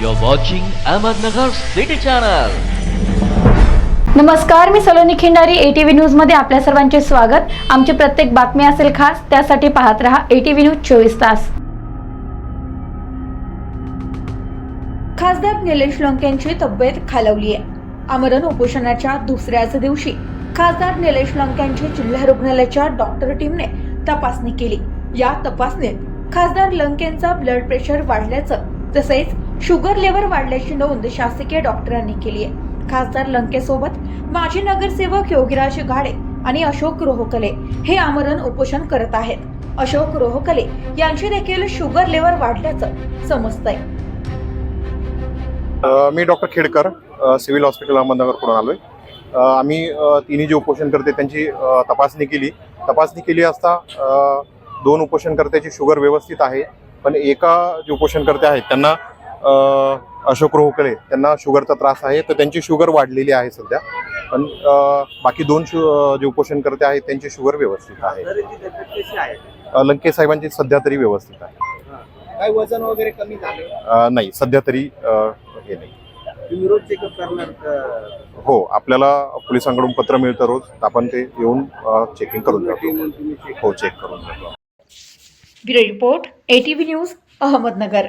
You're watching Ahmednagar City Channel. नमस्कार मी Saloni Khindari ATV न्यूजमध्ये आपल्या सर्वांचे स्वागत. आमची प्रत्येक बातमी असेल खास त्यासाठी पाहत रहा एटीव्ही न्यूज चोवीस तास. खासदार निलेश लंकेंची तब्येत खालवली आहे. आमरण उपोषणाच्या दुसऱ्याच दिवशी खासदार निलेश लंकेंची जिल्हा रुग्णालयाच्या डॉक्टर टीमने तपासणी केली. या तपासणीत खासदार लंकेंचा ब्लड प्रेशर वाढल्याचं तसेच शुगर लेवल वाढल्याची नोंद शासकीय डॉक्टरांनी केली आहे. खासदार लंकेसोबत माजी नगरसेवक योगीराज घाडे आणि अशोक रोहकले हे आमरण उपोषण करत आहेत. अशोक रोहकले यांची देखील शुगर लेवल वाढल्याचं समजतंय. मी डॉक्टर खेडकर सिव्हिल हॉस्पिटल अहमदनगरकडून आलोय. आम्ही तिन्ही जे उपोषण करते त्यांची तपासणी केली. तपासणी केली असता दोन उपोषणकर्त्याची शुगर व्यवस्थित आहे पण एका जे उपोषणकर्ते आहेत त्यांना अशोक रोहकले त्यांना शुगरचा त्रास आहे तर त्यांची शुगर वाढलेली आहे सध्या. पण बाकी दोन शु जे उपोषणकर्ते आहेत त्यांची शुगर व्यवस्थित आहे. लंके साहेबांची सध्या तरी व्यवस्थित आहे. काय वजन वगैरे कमी झाले? नाही सध्या तरी हे नाही? हो आपल्याला पोलिसांकडून पत्र मिळतं रोज आपण ते येऊन चेकिंग करून हो चेक करून रिपोर्ट एटीव्ही न्यूज अहमदनगर.